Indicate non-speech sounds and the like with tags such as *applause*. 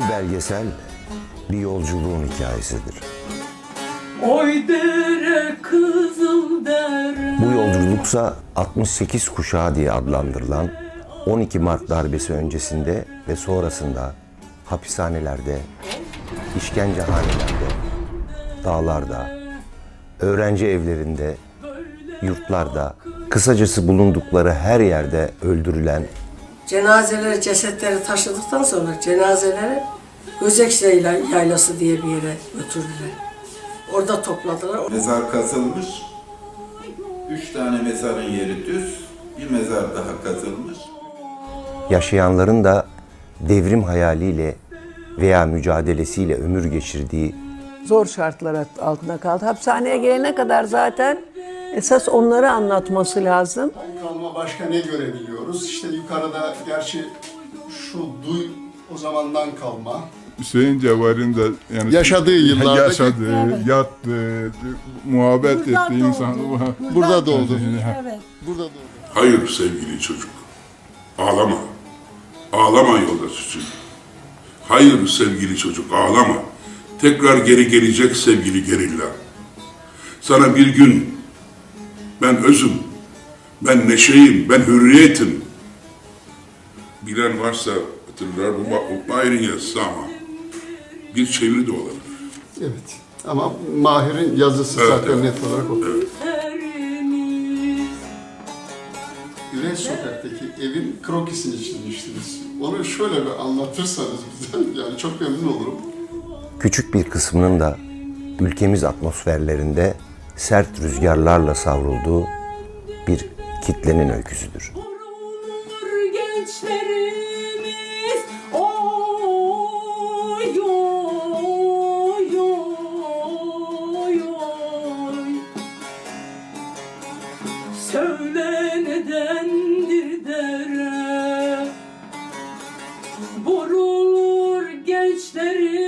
belgesel bir yolculuğun hikayesidir. Oy dere kızıl dere Bu yolculuksa 68 kuşağı diye adlandırılan 12 Mart darbesi öncesinde ve sonrasında hapishanelerde, işkencehanelerde, dağlarda, öğrenci evlerinde, yurtlarda, kısacası bulundukları her yerde öldürülen Cenazeleri, cesetleri taşıdıktan sonra cenazeleri Gözekşe Yaylası diye bir yere götürdüler. Orada topladılar. Mezar kazılmış. Üç tane mezarın yeri düz. Bir mezar daha kazılmış. yaşayanların da devrim hayaliyle veya mücadelesiyle ömür geçirdiği zor şartlar altında kaldı. Hapishaneye gelene kadar zaten esas onları anlatması lazım. Kalma başka ne görebiliyoruz? İşte yukarıda gerçi şu duy o zamandan kalma. Hüseyin Cevher'in de yani Yaşadığı *laughs* yıllardaki- yaşadığı, yattığı, muhabbet ettiği insan Burada doğdu. Burada doğdu. Hayır sevgili çocuk. Ağlama. Ağlama yoldaş için. Hayır sevgili çocuk ağlama. Tekrar geri gelecek sevgili gerilla. Sana bir gün ben özüm, ben neşeyim, ben hürriyetim. Bilen varsa hatırlar bu, Mahir'in yazısı ama bir çeviri de olabilir. Evet. Ama Mahir'in yazısı Evet, zaten evet. net olarak o. erimiz Güneş Sokak'taki evin krokisini çizmiştiniz. Onu şöyle bir anlatırsanız bize *laughs* yani çok memnun olurum. küçük bir kısmının da ülkemiz atmosferlerinde sert rüzgarlarla savrulduğu bir kitlenin öyküsüdür. Söyle nedendir dere. Vurulur gençlerimiz